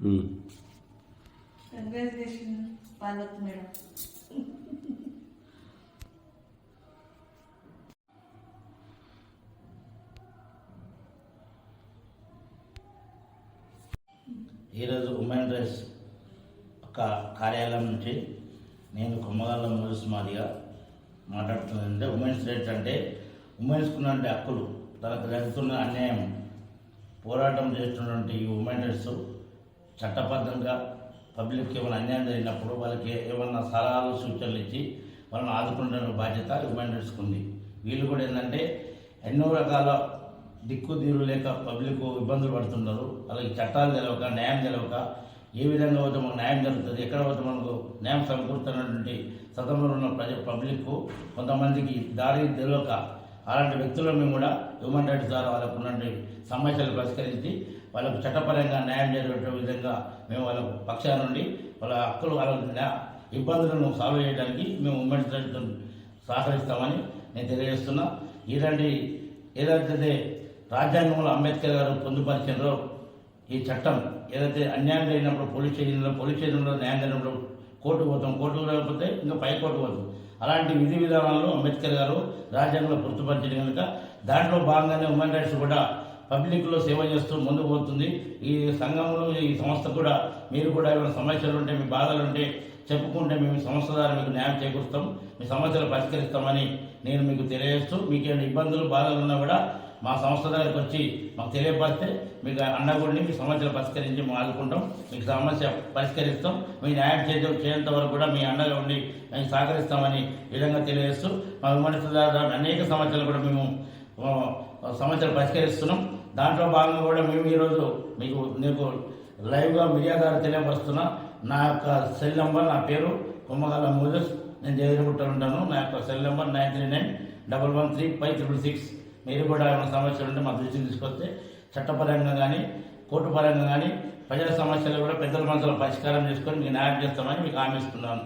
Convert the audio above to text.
ఉమ్. Congratulation Parvati madam ఈరోజు women rights ఒక కార్యాలయం నుంచి నేను కొమ్మగాళ్ళ మోజస్ మాదిగా మాట్లాడుతున్నానంటే ఉమెన్స్ రైట్స్ అంటే ఉమెన్స్కు ఉన్నటువంటి హక్కులు తనకు జరుగుతున్న అన్యాయం పోరాటం చేస్తున్నటువంటి ఈ ఉమెన్ రైట్స్ చట్టబద్ధంగా పబ్లిక్కి ఏమైనా అన్యాయం జరిగినప్పుడు వాళ్ళకి ఏమన్నా సలహాలు సూచనలు ఇచ్చి వాళ్ళని ఆదుకుంటున్న బాధ్యత ఉమెన్ రైట్స్కి ఉంది వీళ్ళు కూడా ఏంటంటే ఎన్నో రకాల దిక్కు దీరు లేక పబ్లిక్ ఇబ్బందులు పడుతున్నారు. అలాగే చట్టాలు తెలవక న్యాయం తెలవక ఏ విధంగా పోతే మనకు న్యాయం జరుగుతుంది ఎక్కడ పోతే మనకు న్యాయం సమకూరుతున్నటువంటి సతంలో ఉన్న ప్రజ పబ్లిక్ కొంతమందికి దారి తెలియక అలాంటి వ్యక్తులను మేము కూడా హ్యూమన్ రైట్స్ ద్వారా వాళ్ళకు ఉన్నటువంటి సమస్యలు పరిష్కరించి వాళ్ళకు చట్టపరంగా న్యాయం జరిగే విధంగా మేము వాళ్ళ పక్షాల నుండి వాళ్ళ హక్కులు వాళ్ళ ఇబ్బందులను సాల్వ్ చేయడానికి మేము ఉమెన్స్ రైట్స్ సహకరిస్తామని నేను తెలియజేస్తున్నా. ఇలాంటి ఏదైతే రాజ్యాంగంలో అంబేద్కర్ గారు పొందుపరిచినో ఈ చట్టం ఏదైతే అన్యాయం జరిగినప్పుడు పోలీస్ స్టేషన్లో పోలీస్ స్టేషన్లో న్యాయం జరిగినప్పుడు కోర్టు పోతాం. కోర్టుకు లేకపోతే ఇంకా పై కోర్టు పోతాం అలాంటి విధి విధానాలు అంబేద్కర్ గారు రాజ్యాంగంలో పొందుపరిచిన కనుక దాంట్లో భాగంగానే ఉమెన్ రైట్స్ కూడా పబ్లిక్లో సేవ చేస్తూ ముందుకు పోతుంది. ఈ సంఘంలో ఈ సంస్థ కూడా మీరు కూడా ఏమైనా సమస్యలు ఉంటే మీ బాధలు ఉంటే చెప్పుకుంటే మేము సంస్థ ద్వారా మీకు న్యాయం చేకూరుస్తాం. మీ సమస్యలు పరిష్కరిస్తామని నేను మీకు తెలియజేస్తూ మీకు ఏమైనా ఇబ్బందులు బాధలు ఉన్నా కూడా మా సంస్థ దగ్గరకు వచ్చి మాకు తెలియపరిస్తే మీకు అన్నగుడిని మీ సమస్యలు పరిష్కరించి మేము ఆదుకుంటాం. మీకు సమస్య పరిష్కరిస్తాం. మీ న్యాయం చేయ చేయంత వరకు కూడా మీ అండగా ఉండి మేము సహకరిస్తామని విధంగా తెలియజేస్తూ మా విమర్శల ద్వారా అనేక సమస్యలు కూడా మేము సమస్యలు పరిష్కరిస్తున్నాం. దాంట్లో భాగంగా కూడా మేము ఈరోజు మీకు మీకు లైవ్గా మీడియా ద్వారా తెలియపరుస్తున్నా నా యొక్క సెల్ నెంబర్ నా పేరు కొమ్మగాల మోజస్. నేను జయగుట్టలు ఉంటాను. నా యొక్క cell number nine three nine double one three five triple six. మీరు కూడా ఏమైనా సమస్యలు ఉంటే మా దృష్టికి తీసుకొస్తే చట్టపరంగా కానీ కోర్టు పరంగా కానీ ప్రజల సమస్యలు కూడా పెద్దల మనసులో పరిష్కారం చేసుకొని మీకు న్యాయం చేస్తామని మీకు హామీ ఇస్తున్నాను.